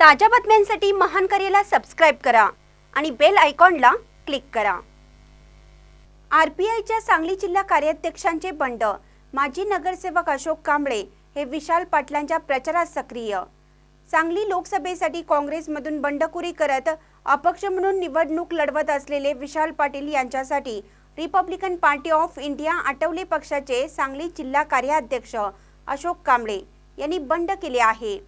ताज्या बातम्यांसाठी महान करेला सबस्क्राईब करा आणि बेल आयकॉनला क्लिक करा. आरपीआयच्या सांगली जिल्हा कार्याध्यक्षांचे बंड माजी नगरसेवक अशोक कांबळे हे विशाल पाटलांच्या प्रचारात सक्रिय. सांगली लोकसभेसाठी काँग्रेसमधून बंडखोरी करत अपक्ष म्हणून निवडणूक लढवत असलेले विशाल पाटील यांच्यासाठी republican party of India Athawale पक्षाचे सांगली जिल्हा कार्याध्यक्ष अशोक कांबळे यांनी बंड केले आहे.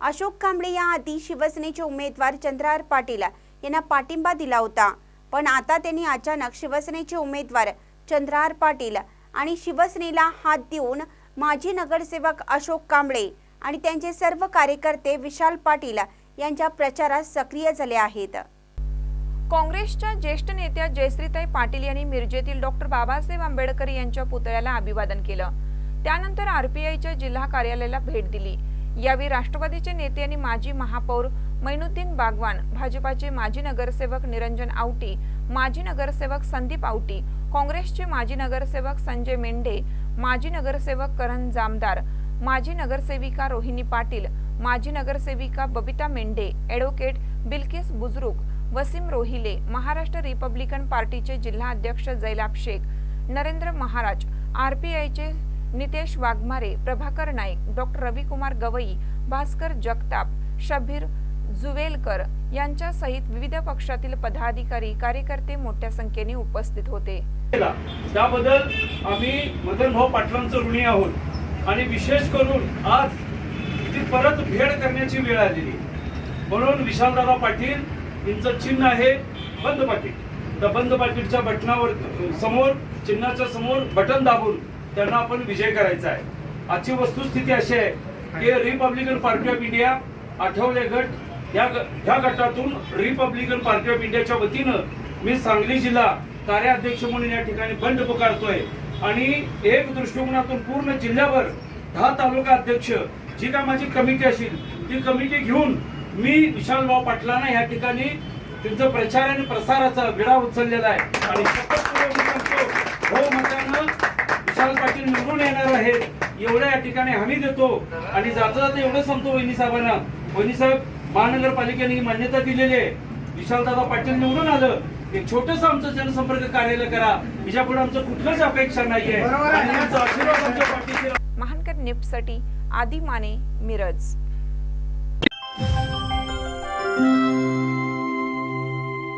अशोक कांबळे याआधी शिवसेनेचे उमेदवार चंद्रहार पाटील यांना पाठिंबा दिला होता. पण आता त्यांनी अचानक शिवसेनेचे उमेदवार चंद्रहार पाटील आणि शिवसेनेला हात देऊन माजी नगरसेवक अशोक कांबळे आणि त्यांचे सर्व कार्यकर्ते विशाल पाटील यांच्या प्रचारात सक्रिय झाले आहेत. काँग्रेसच्या ज्येष्ठ नेत्या जयश्रीताई पाटील यांनी मिरजेतील डॉक्टर बाबासाहेब आंबेडकर यांच्या पुतळ्याला अभिवादन केलं. त्यानंतर आरपीआयच्या जिल्हा कार्यालयाला भेट दिली. यावेळी राष्ट्रवादीचे नेते आणि माजी महापौर मैनुद्दीन बागवान भाजपाचे माजी नगरसेवक निरंजन आवटी माजी नगरसेवक संदीप आवटी काँग्रेसचे माजी नगरसेवक संजय मेंढे माजी नगरसेवक करण जामदार माजी नगरसेविका रोहिणी पाटील माजी नगरसेविका बबिता मेंढे ॲडव्होकेट बिल्किस बुजरुक वसीम रोहिले महाराष्ट्र रिपब्लिकन पार्टीचे जिल्हा अध्यक्ष जैलाब शेख नरेंद्र महाराज आरपीआयचे नितेश वाघमारे प्रभाकर नाईक डॉक्टर रविकुमार गवई भास्कर जगताप शबीर जुवेलकर यांच्यासहित विविध पक्षातील पदाधिकारी कार्यकर्ते मोठ्या संख्येने उपस्थित होते. त्याबद्दल आम्ही मदन भाऊ पाटलांचं ऋणी आहोत. आणि विशेष करून आज ती परत भेट करण्याची वेळ आलेली. म्हणून विशालदादा पाटील यांचं चिन्ह आहे बंद पाटील. त्या बंद पाटीलच्या बटनावर समोर चिन्हाच्या समोर बटन दाबून त्यांना आपण विजय करायचा आहे. आजची वस्तुस्थिती अशी आहे की republican party of India Athawale गट या ह्या गटातून रिपब्लिकन पार्टी ऑफ इंडियाच्या वतीनं मी सांगली जिल्हा कार्याध्यक्ष म्हणून या ठिकाणी बंड पुकारतोय. आणि एक दृष्टिकोनातून पूर्ण जिल्ह्यावर दहा तालुका अध्यक्ष जी काय माझी कमिटी असेल ती कमिटी घेऊन मी विशालभाऊ पाटलांना या ठिकाणी त्यांचं प्रचार आणि प्रसाराचा विडा उचललेला आहे. आणि हो मी विशाल पाटील निवडून येणार आहेत एवढ्या या ठिकाणी हमी देतो. आणि जाता जाता एवढं सांगतो वहिनी साहेबांना. वहिनी साहेब महानगरपालिकेने ही मान्यता दिलेली आहे. विशालदादा पाटील निवडून आलं. एक छोटस आमचं जनसंपर्क कार्यालय करा. हिच्या पुढे आमचं कुठलंच अपेक्षा नाहीये. महानकर निप्ससाठी आदी माने मिरज.